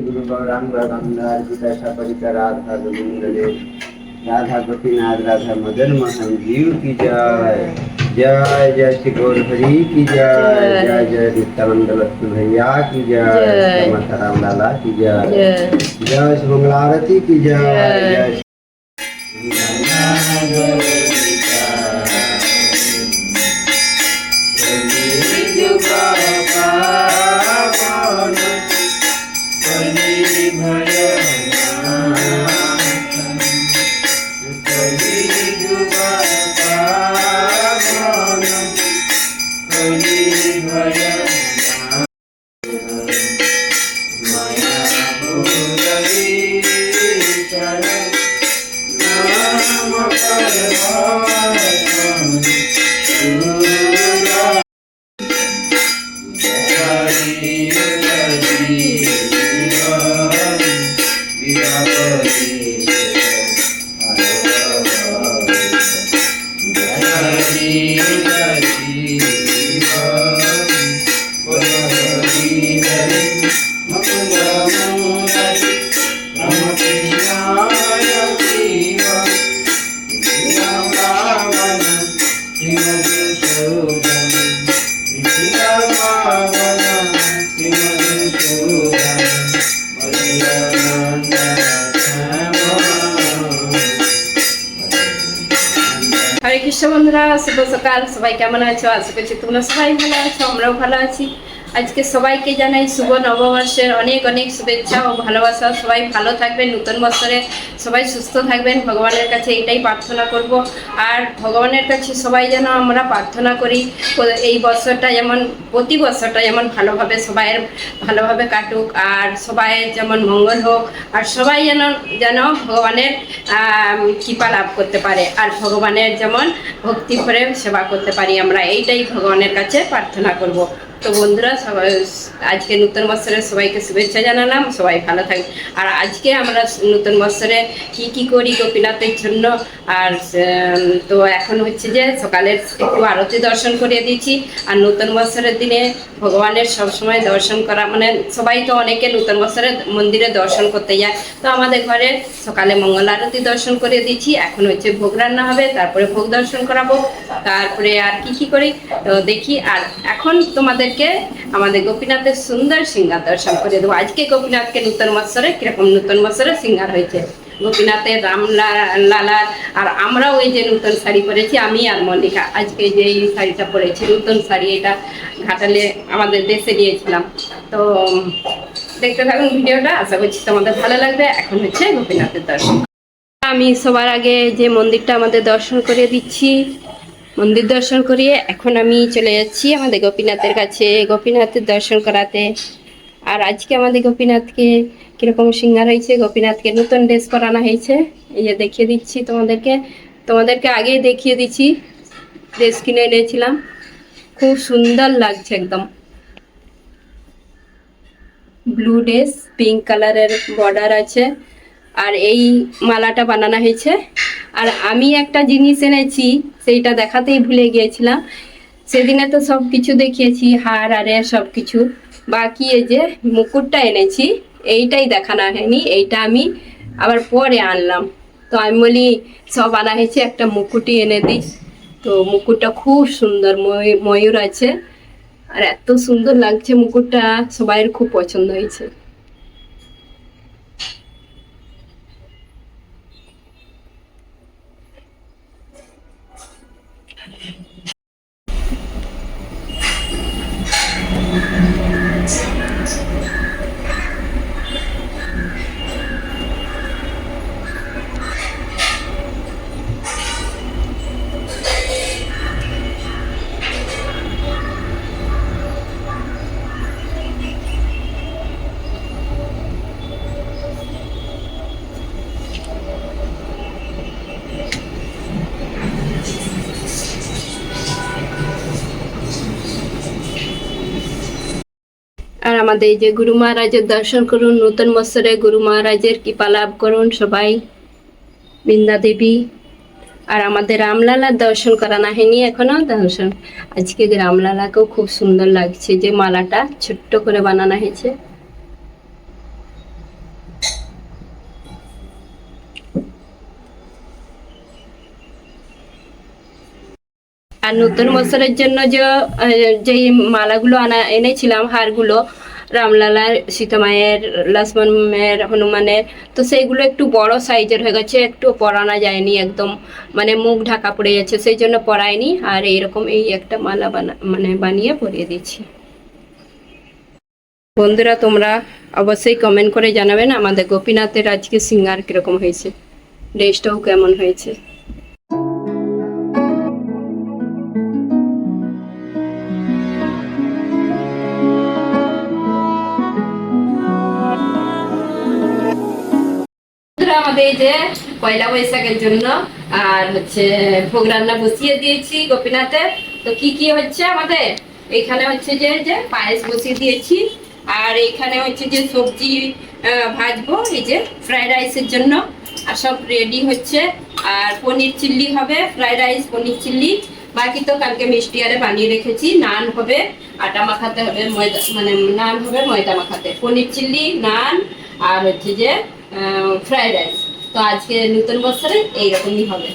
गुरु गौरांग गंगार पिता परिकर राधा गोविंद देव राधा गोपीनाथ राधा मदन मोहन जीव की जय। जय जय श्री गौर हरि की जय। जय। जय नित्यानंद लक्ष्मी भैया की जय। माता राम लाला की जय। जय। जय श्री मंगलारती की जय। जय। जय হরে শুভ সকাল সবাই কেমন আছো? আশা করছি তোমরা সবাই ভালো আছো আমরাও ভালো আছি। আজকে সবাইকে জানাই শুভ নববর্ষের অনেক অনেক শুভেচ্ছা ও ভালোবাসা। সবাই ভালো থাকবেন, নতুন বছরে সবাই সুস্থ থাকবেন। ভগবানের কাছে এটাই প্রার্থনা করব। আর ভগবানের কাছে সবাই যেন আমরা প্রার্থনা করি, এই বছরটা যেমন, প্রতি বছরটা যেমন ভালোভাবে সবাইয়ের ভালোভাবে কাটুক, আর সবাই যেমন মঙ্গল হোক, আর সবাই যেন যেন ভগবানের কৃপা লাভ করতে পারে, আর ভগবানের যেমন ভক্তি ভরে সেবা করতে পারি আমরা, এইটাই ভগবানের কাছে প্রার্থনা করব। তো বন্ধুরা, সবাই, আজকে নূতন বছরের সবাইকে শুভেচ্ছা জানালাম, সবাই ভালো থাকবে আর আজকে আমরা নূতন বছরে কি কি করি গোপীনাথের জন্য? আর তো এখন হচ্ছে যে সকালের একটু আরতি দর্শন করিয়ে দিয়েছি। আর নূতন বছরের দিনে ভগবানের সবসময় দর্শন করা মানে সবাই তো অনেকে নূতন বছরে মন্দিরে দর্শন করতে যায়। তো আমাদের ঘরে সকালে মঙ্গল আরতি দর্শন করে দিচ্ছি এখন হচ্ছে ভোগ রান্না হবে, তারপরে ভোগ দর্শন করাবো। তারপরে আর কি কি করি? তো দেখি। আর এখন তোমাদেরকে আমাদের গোপীনাথের সুন্দর সিঙ্গার দর্শন করে দেবো। আজকে গোপীনাথকে নতুন বছরে কীরকম নতুন বছরে সিঙ্গার হয়েছে? গোপীনাথের রাম লালার আর আমরাও এই যে নতুন শাড়ি পরেছি, আমি আর মল্লিকা। আজকে যে এই শাড়িটা পরেছি, নতুন শাড়ি, এটা ঘাটালে আমাদের দেশে নিয়েছিলাম। তো, দেখতে থাকুন ভিডিওটা। আশা করছি তোমাদের ভালো লাগবে। এখন হচ্ছে গোপীনাথের দর্শন। আমি সবার আগে যে মন্দিরটা আমাদের দর্শন করে দিচ্ছি মন্দির দর্শন করিয়ে এখন আমি চলে যাচ্ছি আমাদের গোপীনাথের কাছে। গোপীনাথের দর্শন করাতে। আর আজকে আমাদের গোপীনাথকে কীরকম সিঙ্গার হয়েছে, গোপীনাথকে নতুন ড্রেস করানো হয়েছে। এই যে দেখিয়ে দিচ্ছি তোমাদেরকে। তোমাদেরকে আগেই দেখিয়ে দিচ্ছি। ড্রেস কিনে এনেছিলাম। খুব সুন্দর লাগছে একদম। ব্লু ড্রেস, পিঙ্ক কালারের বর্ডার আছে। আর এই মালাটা বানানো হয়েছে। আর আমি একটা জিনিস এনেছি, সেইটা দেখাতেই ভুলে গিয়েছিলাম। সেদিনে তো সব কিছু দেখিয়েছি, হার আরে সব কিছু। বাকি এই যে মুকুটটা এনেছি, এইটাই দেখানো হয়নি, এইটা আমি আবার পরে আনলাম। তো আমি বলি, সব আনা হয়েছে, একটা মুকুটই এনে দিই। তো মুকুটটা খুব সুন্দর ময়ূর- আছে। আর এত সুন্দর লাগছে মুকুটটা, সবাইয়ের খুব পছন্দ হয়েছে। আর আমাদের যে গুরু মহারাজের দর্শন করুন, নতুন বছরে গুরু মহারাজের কৃপা লাভ করুন সবাই, বৃন্দা দেবী। আর আমাদের রামলালার দর্শন করানো হয়নি, এখনও দর্শন। আজকে রামলালাকেও খুব সুন্দর লাগছে যে মালাটা ছোট্ট করে বানানো হয়েছে। আর নতুন বছরের জন্য যে মালাগুলো আনা, এনেছিলাম, হারগুলো রামলালার সীতামায়ের লক্ষ্মণের হনুমানের, তো সেইগুলো একটু বড় সাইজের হয়ে গেছে, একটু পরানো যায়নি একদম। মানে মুখ ঢাকা পড়ে যাচ্ছে সেই জন্য পরায়নি আর এইরকম এই একটা মালা বানা মানে বানিয়ে পরিয়ে দিয়েছি। বন্ধুরা, তোমরা অবশ্যই কমেন্ট করে জানাবেন আমাদের গোপীনাথের আজকে সিঙ্গার কীরকম হয়েছে ড্রেসটাও কেমন হয়েছে। এই যে পয়লা বৈশাখের জন্য। আর হচ্ছে ভোগ রান্না বসিয়ে দিয়েছি গোপীনাথে তো কি কি হচ্ছে আমাদের? এখানে হচ্ছে যে যে পায়েস বসিয়ে দিয়েছি। আর এখানে হচ্ছে যে সবজি ভাজবো, এই যে ফ্রাইড রাইসের জন্য। আর সব রেডি হচ্ছে। আর পনির চিল্লি হবে ফ্রাইড রাইস পনির চিল্লি। বাকি তো কালকে মিষ্টি আরে বানিয়ে রেখেছি, নান হবে, আটা মাখাতে হবে, ময়দা মানে নান হবে, ময়দা মাখাতে। পনির চিল্লি, নান, আর হচ্ছে যে ফ্রাইড রাইস তো আজকে নতুন বছরে এইরকমই হবে।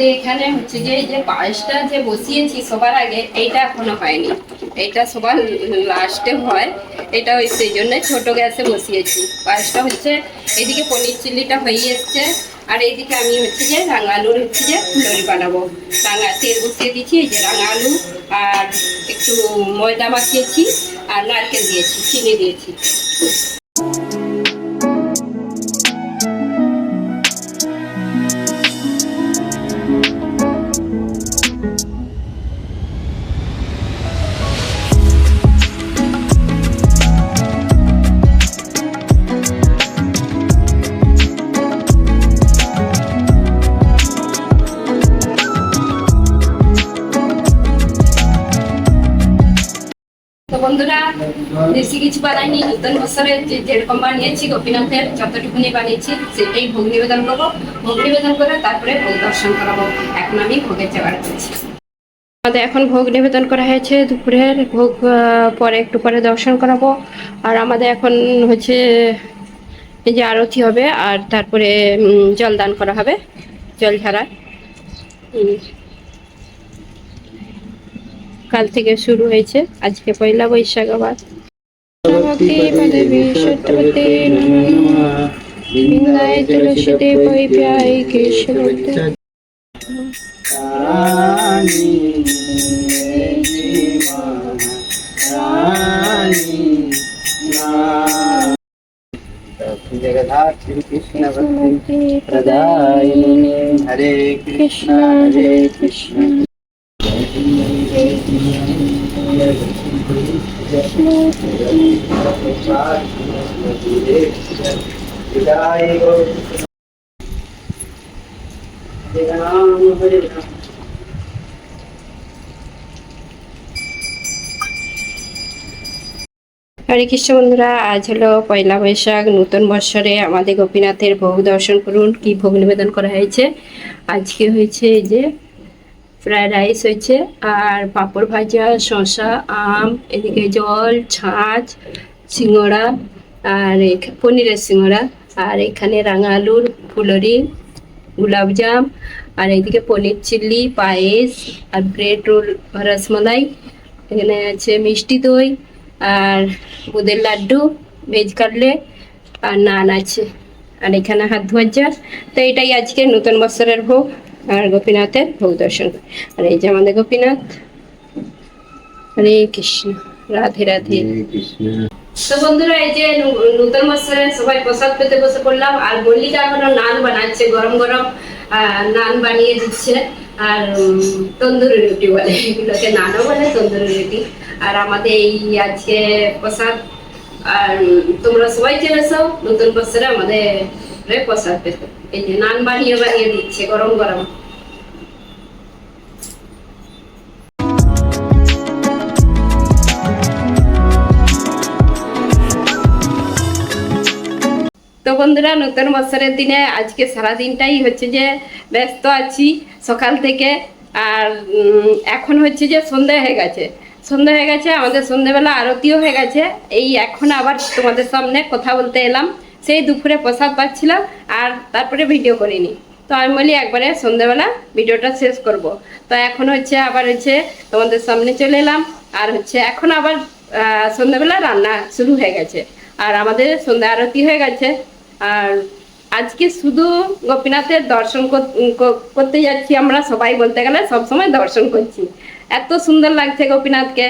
আমাদের এখানে হচ্ছে যে এই যে পায়েসটা যে বসিয়েছি সবার আগে, এইটা এখনও হয়নি। এইটা সবার লাস্টে হয়। এটা ওই সেই জন্য ছোট গ্যাসে বসিয়েছি। পায়েসটা হচ্ছে এদিকে পনির চিল্লিটা হয়ে এসছে। আর এইদিকে আমি হচ্ছে যে রাঙা আলুর হচ্ছে যে ফুলরি বানাবো। রাঙা তেল বসিয়ে দিয়েছি, এই যে রাঙা আলু আর একটু ময়দা মাখিয়েছি আর নারকেল দিয়েছি, চিনি দিয়েছি। বেশি কিছু বানাইনি নতুন বছরে যে যেরকম বানিয়েছি গোপীনাথের যতটুকুনি বানিয়েছি সেটাই ভোগ নিবেদন করব। ভোগ নিবেদন করে তারপরে ভোগ দর্শন করাবো। এখন আমি ভোগের জোগাড় করছি। আমাদের এখন ভোগ নিবেদন করা হয়েছে। দুপুরের ভোগ পরে একটু পরে দর্শন করাবো। আর আমাদের এখন হচ্ছে এই যে আরতি হবে আর তারপরে উম, জলদান করা হবে জল ঝাড়া কাল থেকে শুরু হয়েছে। আজকে পয়লা বৈশাখ আবার। भक्ति पदवी शतपते बिंदाय तुलसीते पै प्याय केशवते कृष्ण भक्ति प्रदायिनी हरे कृष्ण हरे कृष्ण হরে কৃষ্ণ বন্ধুরা, আজ হলো পয়লা বৈশাখ, নতুন বৎসরে আমাদের গোপীনাথের ভোগ দর্শন করুন, কি ভোগ নিবেদন করা হয়েছে? আজকে হয়েছে এই যে ফ্রায়েড রাইস হয়েছে, আর পাঁপড় ভাজা, শসা, আম, এদিকে জল, ছাঁচ, সিঙ্গড়া, আর পনিরের সিঙ্গড়া, আর এখানে রাঙা আলুর ফুলরি গুলাবজাম আর এইদিকে পনির চিল্লি পায়েস, আর ব্রেড রোল, রসমালাই, এখানে আছে মিষ্টি দই, আর বুদের লাড্ডু, ভেজ কাটলেট আর নান আছে, আর এখানে হাত ধোয়ার তো এটাই আজকে নতুন বছরের ভোগ। আর গোপীনাথের ভোগ দর্শন করে। আর এই যে আমাদের গোপীনাথ হরে কৃষ্ণ রাধে রাধে। তো বন্ধুরা এই যে নূতন বছরে সবাই প্রসাদ পেতে বসে পড়লাম আর মল্লিকা এখনও নান বানাচ্ছে গরম গরম নান বানিয়ে দিচ্ছে। আর তন্দুরি রুটি বলে এগুলোকে নানও বলে তন্দুরি রুটি। আর আমাদের এই আজকে প্রসাদ আর তোমরা সবাই চলে নতুন বছরে আমাদের প্রসাদ পেতে। এই যে নান বানিয়ে বানিয়ে দিচ্ছে, গরম গরম। তো বন্ধুরা, নতুন বছরের দিনে আজকে সারা দিনটাই হচ্ছে যে ব্যস্ত আছি সকাল থেকে। আর এখন হচ্ছে যে সন্ধে হয়ে গেছে। সন্ধে হয়ে গেছে, আমাদের সন্ধেবেলা আরতিও হয়ে গেছে। এই এখন আবার তোমাদের সামনে কথা বলতে এলাম। সেই দুপুরে প্রসাদ পাচ্ছিলাম আর তারপরে ভিডিও করিনি। তো আমি বলি, একবারে সন্ধেবেলা ভিডিওটা শেষ করব। তো এখন হচ্ছে আবার হচ্ছে তোমাদের সামনে চলে এলাম। আর হচ্ছে এখন আবার সন্ধ্যাবেলা রান্না শুরু হয়ে গেছে। আর আমাদের সন্ধ্যা আরতি হয়ে গেছে। আর আজকে শুধু গোপীনাথের দর্শন করতে যাচ্ছি আমরা সবাই বলতে গেলে সব সময় দর্শন করছি। এত সুন্দর লাগছে গোপীনাথকে।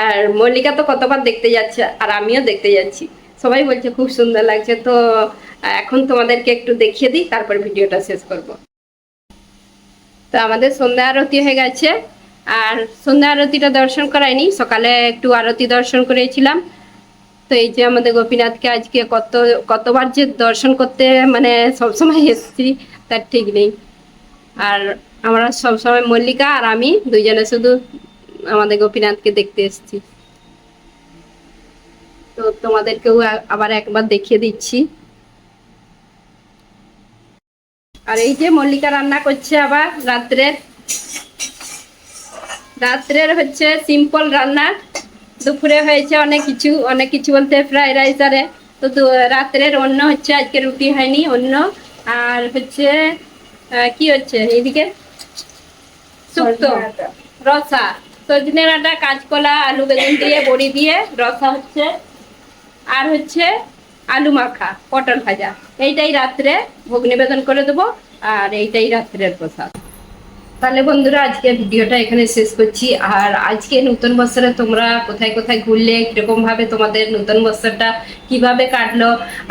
আর মল্লিকা তো কতবার দেখতে যাচ্ছে, আর আমিও দেখতে যাচ্ছি। সবাই বলছে, খুব সুন্দর লাগছে। তো, এখন তোমাদেরকে একটু দেখিয়ে দিই, তারপর ভিডিওটা শেষ করব। তো আমাদের সন্ধ্যা আরতি হয়ে গেছে। আর সন্ধ্যা আরতিটা দর্শন করাইনি সকালে একটু আরতি দর্শন করেছিলাম। তো এই যে আমাদের গোপীনাথকে আজকে কত, কতবার যে দর্শন করতে মানে সবসময় এসেছি, তার ঠিক নেই। আর আমরা সবসময় মল্লিকা আর আমি দুইজনে শুধু আমাদের গোপীনাথকে দেখতে এসেছি। তো তোমাদেরকেও আবার একবার দেখিয়ে দিচ্ছি। আর এই যে মল্লিকা রান্না করছে আবার রাত্রের। রাত্রের হচ্ছে সিম্পল রান্না। দুপুরে হয়েছে অনেক কিছু অনেক কিছু বলতে ফ্রাইড রাইস আরে তো রাত্রের অন্য হচ্ছে আজকে রুটি হয়নি অন্য আর হচ্ছে কি হচ্ছে এইদিকে? শুক্তো রসা। সজনে ডাঁটা কাঁচকলা আলু বেগুন দিয়ে বড়ি দিয়ে রসা হচ্ছে। আর হচ্ছে আলু মাখা, পটল ভাজা। এইটাই রাত্রে ভোগ নিবেদন করে দেবো, আর এইটাই রাত্রের প্রসাদ। তাহলে বন্ধুরা, আজকে ভিডিওটা এখানে শেষ করছি। আর আজকে নতুন বছরে তোমরা কোথায় কোথায় ঘুরলে, কীরকম ভাবে তোমাদের নতুন বছরটা কীভাবে কাটলো,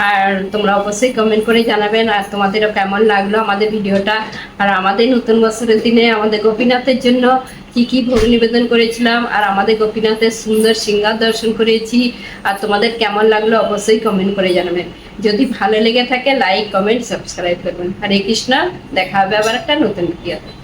আর তোমরা অবশ্যই কমেন্ট করে জানাবেন। আর তোমাদেরও কেমন লাগল আমাদের ভিডিওটা? আর আমাদের নতুন বছরের দিনে আমাদের গোপীনাথের জন্য কি কি ভোগ নিবেদন করেছিলাম, আর আমাদের গোপীনাথের সুন্দর সিঙ্গার দর্শন করেছি। আর তোমাদের কেমন লাগল অবশ্যই কমেন্ট করে জানাবেন। যদি ভালো লেগে থাকে লাইক কমেন্ট সাবস্ক্রাইব করবেন। হরে কৃষ্ণ, দেখা হবে আবার একটা নতুন ভিডিওতে